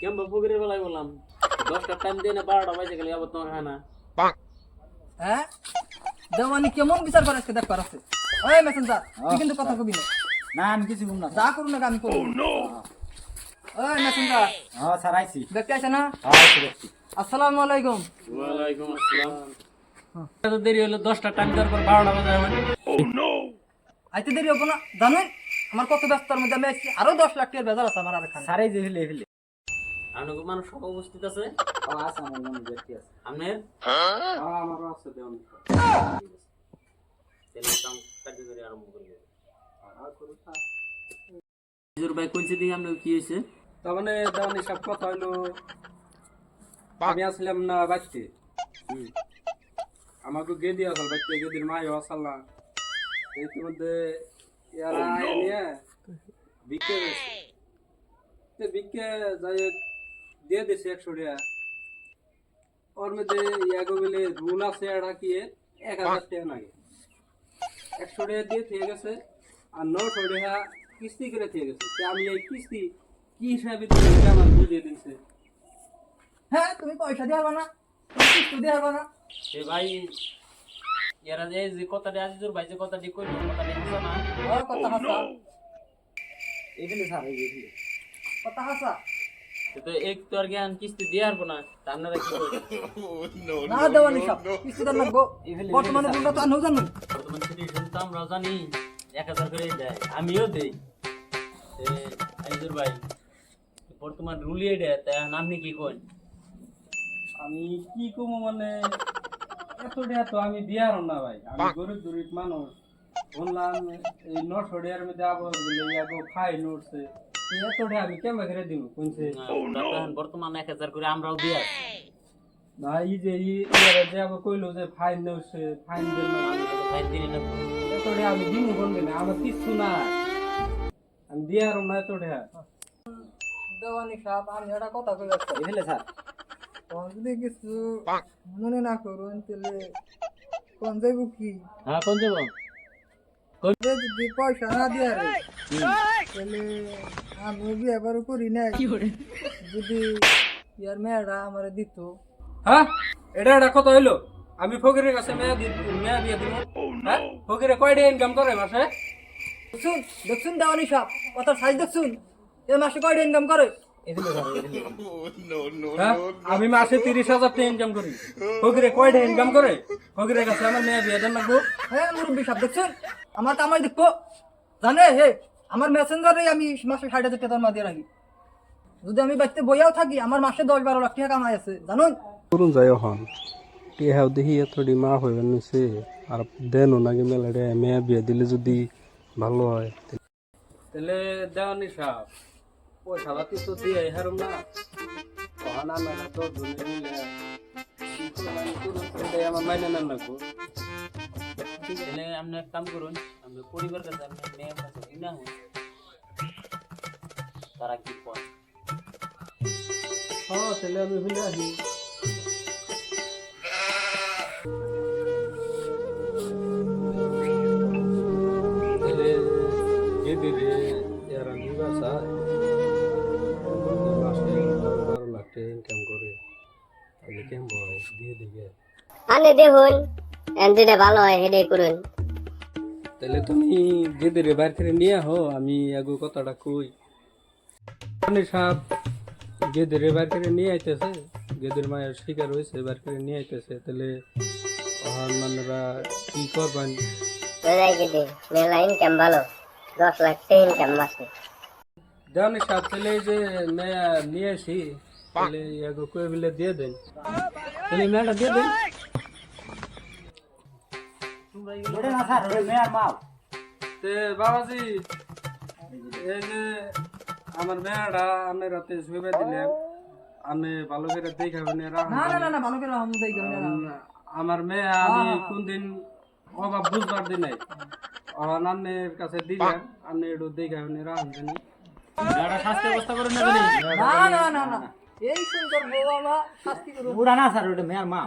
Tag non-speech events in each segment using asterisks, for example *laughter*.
কেমন ফকিরের বেলায় বললাম? দশটা টাইম দিয়ে না বারোটা বাজে গেলে আবার তোমার হয় না। হ্যাঁ? দেওয়ানি কেমন বিচার করে আজকে দেখ আছে? ওই মেসেঞ্জার তুই কিন্তু কথা কবি না। না আমি কিছু ঘুম না। যা করুন না আমি করব। ওই মেসেঞ্জার হ্যাঁ স্যার আইছি। দেখতে আছে না? হ্যাঁ আইছি দেখছি। আসসালামু আলাইকুম। ওয়ালাইকুম আসসালাম। এত দেরি হলো দশটা টাইম দেওয়ার পর বারোটা বাজে হবে। আইতে দেরি হব না। জানেন আমার কত ব্যস্ততার মধ্যে আমি আরও দশ লাখ টাকার বেজার আছে আমার আর স্যার এই যে ফেলে ফেলে আপনাকে মানুষ সব উপস্থিত আছে? ও আছে আমার মনে দেখতে আছে। আপনার আমারও আছে দেওয়ান কাম কার্যকরী আরম্ভ করবে। হুজুর ভাই কইছে দেখি আপনার কি হয়েছে? তার মানে দেওয়ানি সব কথা হইল আমি আসলাম না বাচ্চে আমাকে গেদি আসল বাচ্চে গেদির মাই আসল না। ইতিমধ্যে ইয়ারা আয় নিয়ে বিকে বিকে যাই হোক দিয়ে দিছে একশো টাকা। ওর মধ্যে ইয়াগো বলে রুল আছে এটা কি এক হাজার টাকা লাগে। একশো টাকা দিয়ে থেকে গেছে আর নশো টাকা কিস্তি করে থেকে গেছে। তো আমি এই কিস্তি কি হিসাবে এটা আমার বুঝিয়ে দিচ্ছে হ্যাঁ তুমি পয়সা দিয়ে হবে না তুমি কিস্তি দিয়ে হবে না। এ ভাই এরা যে যে কথাটা আজিজুর ভাই যে কথাটি কইলো কথাটি হাসা না। ওর কথা হাসা। ফেলে স্যার এই কথা হাসা। সে তো এক তো আর জ্ঞান কিস্তি দিয়ে আসব না তা আপনারা কি করবেন? *laughs* না দেওয়ানি সব। কিস্তি দেন লাগবো। বর্তমানে বলটা তো আনও জানো। বর্তমান সিচুয়েশন তো আমরা জানি এক হাজার করে দেয়। আমিও দেই। ভাই বর্তমান রুলিয়ে দেয় তা আপনি কি করেন আমি কি কমো মানে এত টাকা তো আমি দিয়ার না ভাই। আমি গরিব গরিব মানুষ। বললাম এই নশো টাকার মধ্যে আবার বলে ইয়াগো খাই নড়ছে। এই এত টাকা আমি কেমন করে দিব? কোনছে বর্তমান এক হাজার করে আমরাও দিয়ে না এই যে ইয়ারা যে আবার কইলো যে ফাইন নড়ছে ফাইন দিল না ফাইন দিলি না। এত টাকা আমি দিব কোনদিন না আমার কিচ্ছু না আমি দিয়ার না এত টাকা দেওয়ানি সাহেব আমি একটা কথা কই যাচ্ছি এই স্যার। যদি কিছু মনে না করুন তাহলে কোন যাইব কি? হ্যাঁ কোন যাব যে যদি পয়সা না দিয়ে তাহলে আমি বিয়ে বারো করি যদি ইয়ার মেয়েরা আমার দিত। হ্যাঁ? এটা একটা কথা হইল? আমি ফকিরের কাছে মেয়া দি মেয়া দিয়ে দিব। হ্যাঁ? ফকিরে কয়টা ইনকাম করে মাসে? দেখছুন দেখছুন দেওয়ানি সাহেব কথা সাইজ দেখছুন। এ মাসে কয়টা ইনকাম করে? হ্যাঁ? আমি মাসে তিরিশ হাজার টাকা ইনকাম করি। ফকিরে কয়টা ইনকাম করে? ফকিরের কাছে আমার মেয়ে বিয়ে দেন লাগবো। হ্যাঁ মুরব্বী সাহেব দেখছুন আমার কামাই দেখো জানে? হে আমার মেসেঞ্জারে আমি মাসে ষাট হাজার টাকা মা দিয়ে রাখি। যদি আমি বাড়িতে বইয়াও থাকি আমার মাসে দশ বারো লাখ টাকা কামাই আছে। জানুন? করুন যাই হন টিহাও দেখি এতটি মা হইবে নিছে আর দেনও নাকি মেলাডে মেয়া বিয়া দিলে যদি ভালো হয়। তাহলে দেওয়ানি সাহেব। পয়সা পাতি তো দিয়ে হারম না। কহানা মেলা তো করুন, আমার মাইনে নেন না তাহলে আপনি এক কাম করুন আমি পরিবার কাছে আপনার মেয়ের কাছে না হন তারা কি কয় হ্যাঁ তাহলে আমি হইলে আসি। বারো ইনকাম করে। তাহলে কেমন হয় দিয়ে দিবে। আনে দেখুন যেটা ভালো হয় সেটাই করুন। তাহলে তুমি গেদের বাইর থেকে নিয়ে আহো আমি আগে কথাটা কই। সাপ গেদের বাইর থেকে নিয়ে আইতেছে গেদের মায়ের শিকার হয়েছে বাইর করে নিয়ে আইতেছে। তাহলে মানেরা কি করবেন? মেলা ইনকাম ভালো দশ লাখ টাকা ইনকাম মাসে দেওয়ানি সাপ তাহলে যে নিয়ে আসি তাহলে আগে কয়ে বিলে দিয়ে দেন তাহলে মেয়েটা দিয়ে দেন ওটা না স্যার ওটা মেয়ার মাল তে বাবাজি এই যে আমার মেয়েটা আপনি রাতে শুয়ে দিলেন আপনি ভালো করে দেখাবেন না না না না ভালো করে আমি দেই না আমার মেয়ে আমি কোনদিন অভাব বুঝবার দিন নাই কাছে দিলেন আপনি একটু দেখাবেন রাখুন জানি একটা ব্যবস্থা করে নেবেন না না না না এই সুন্দর বউ আমার শাস্তি করুন। ওটা না স্যার ওটা মেয়ার মা।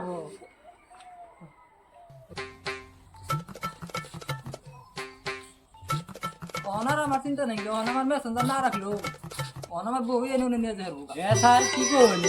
অনার আমার চিন্তা নেই অনার মেসেঞ্জার না রাখল। অন আমার বউ এনে নিয়ে যাব এ স্যার কি করবেন